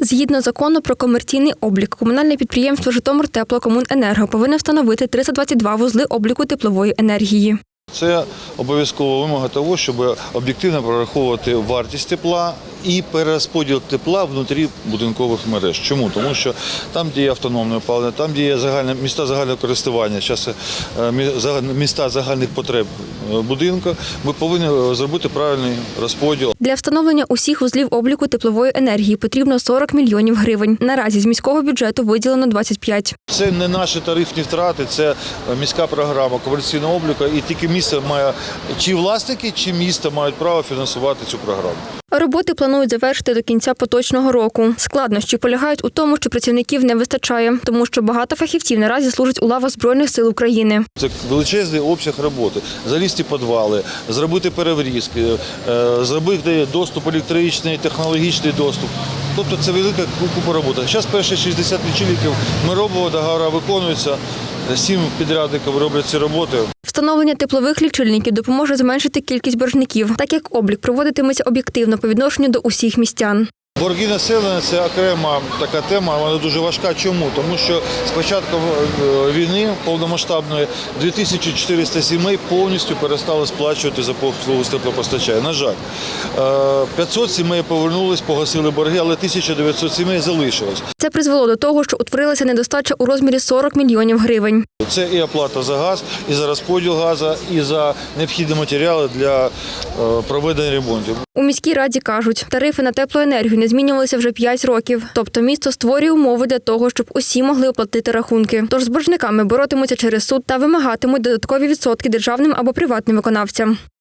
Згідно закону про комерційний облік, комунальне підприємство Житомир Теплокомуненерго повинне встановити 322 вузли обліку теплової енергії. Це обов'язкова вимога того, щоб об'єктивно прораховувати вартість тепла і перерозподіл тепла внутрі будинкових мереж. Чому? Тому що там, де є автономне опалення, там, де є загальне, міста загального користування, зараз міста загальних потреб е, будинку, ми повинні е, зробити правильний розподіл. Для встановлення усіх вузлів обліку теплової енергії потрібно 40 мільйонів гривень. Наразі з міського бюджету виділено 25. Це не наші тарифні втрати, це міська програма комерційного обліку, і тільки місто має чи власники, чи місто мають право фінансувати цю програму. Роботи планують завершити до кінця поточного року. Складнощі полягають у тому, що працівників не вистачає, тому що багато фахівців наразі служать у лавах збройних сил України. Це величезний обсяг роботи. Залізти підвали, зробити переврізки, е, зробити доступ електричний, технологічний доступ. Тобто це велика купа роботи. Зараз перші 60 лічильників ми робимо, договори виконуються. Сім підрядників роблять ці роботи. Встановлення теплових лічильників допоможе зменшити кількість боржників, так як облік проводитиметься об'єктивно по відношенню до усіх містян. Борги населення це окрема така тема, вона дуже важка. Чому? Тому що з початком е, війни повномасштабної 2400 сімей повністю перестали сплачувати за послугу з теплопостачання. На жаль, Е, 500 сімей повернулись, погасили борги, але 1900 сімей залишилось. Це призвело до того, що утворилася недостача у розмірі 40 мільйонів гривень. Це і оплата за газ, і за розподіл газу, і за необхідні матеріали для е, проведення ремонтів. У міській раді кажуть, тарифи на теплоенергію не змінювалися вже 5 років. Тобто місто створює умови для того, щоб усі могли оплатити рахунки. Тож з боржниками боротимуться через суд та вимагатимуть додаткові відсотки державним або приватним виконавцям.